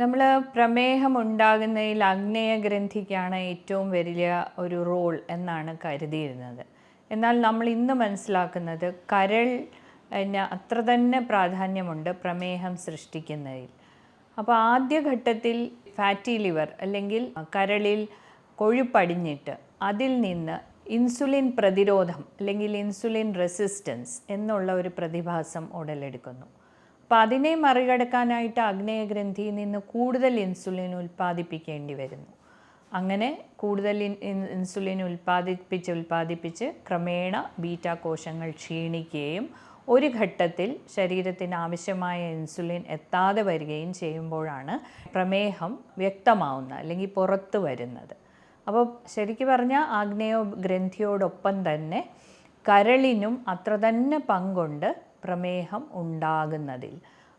നമ്മൾ പ്രമേഹം ഉണ്ടാകുന്നതിൽ അഗ്നേയ ഗ്രന്ഥിക്കാണ് ഏറ്റവും വലിയ ഒരു റോൾ എന്നാണ് കരുതിയിരുന്നത്. എന്നാൽ നമ്മൾ ഇന്ന് മനസ്സിലാക്കുന്നത് കരൾ ന് അത്ര തന്നെ പ്രാധാന്യമുണ്ട് പ്രമേഹം സൃഷ്ടിക്കുന്നതിൽ. അപ്പോൾ ആദ്യഘട്ടത്തിൽ ഫാറ്റി ലിവർ അല്ലെങ്കിൽ കരളിൽ കൊഴുപ്പടിഞ്ഞിട്ട് അതിൽ നിന്ന് ഇൻസുലിൻ പ്രതിരോധം അല്ലെങ്കിൽ ഇൻസുലിൻ റെസിസ്റ്റൻസ് എന്നുള്ള ഒരു പ്രതിഭാസം ഉടലെടുക്കുന്നു. അപ്പോൾ അതിനെ മറികടക്കാനായിട്ട് അഗ്നേയഗ്രന്ഥിയിൽ നിന്ന് കൂടുതൽ ഇൻസുലിൻ ഉൽപ്പാദിപ്പിക്കേണ്ടി വരുന്നു. അങ്ങനെ കൂടുതൽ ഇൻ- ഇൻ- ഇൻസുലിൻ ഉൽപ്പാദിപ്പിച്ച് ഉൽപ്പാദിപ്പിച്ച് ക്രമേണ ബീറ്റ കോശങ്ങൾ ക്ഷീണിക്കുകയും ഒരു ഘട്ടത്തിൽ ശരീരത്തിന് ആവശ്യമായ ഇൻസുലിൻ എത്താതെ വരികയും ചെയ്യുമ്പോഴാണ് പ്രമേഹം വ്യക്തമാവുന്നത് അല്ലെങ്കിൽ പുറത്ത് വരുന്നത്. അപ്പോൾ ശരിക്കും പറഞ്ഞാൽ ആഗ്നേയ ഗ്രന്ഥിയോടൊപ്പം തന്നെ കരളിനും അത്ര തന്നെ പങ്കുണ്ട് പ്രമേഹം ഉണ്ടാകുന്നതിൽ.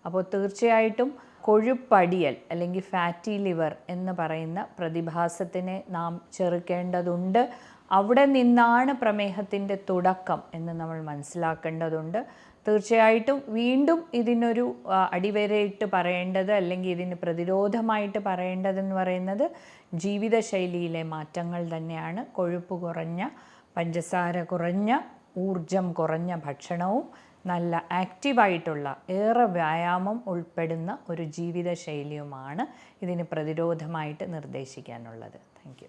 അപ്പോൾ തീർച്ചയായിട്ടും കൊഴുപ്പടിയൽ അല്ലെങ്കിൽ ഫാറ്റി ലിവർ എന്ന് പറയുന്ന പ്രതിഭാസത്തിനെ നാം ചെറുക്കേണ്ടതുണ്ട്. അവിടെ നിന്നാണ് പ്രമേഹത്തിന്റെ തുടക്കം എന്ന് നമ്മൾ മനസ്സിലാക്കേണ്ടതുണ്ട്. തീർച്ചയായിട്ടും വീണ്ടും ഇതിനൊരു അടിവരയിട്ട് പറയേണ്ടത് അല്ലെങ്കിൽ ഇതിന് പ്രതിരോധമായിട്ട് പറയേണ്ടതെന്ന് പറയുന്നത് ജീവിതശൈലിയിലെ മാറ്റങ്ങൾ തന്നെയാണ്. കൊഴുപ്പ് കുറഞ്ഞ പഞ്ചസാര കുറഞ്ഞ ഊർജം കുറഞ്ഞ ഭക്ഷണവും നല്ല ആക്റ്റീവായിട്ടുള്ള ഏറെ വ്യായാമം ഉൾപ്പെടുന്ന ഒരു ജീവിതശൈലിയുമാണ് ഇതിന് പ്രതിരോധമായിട്ട് നിർദ്ദേശിക്കാനുള്ളത്. താങ്ക്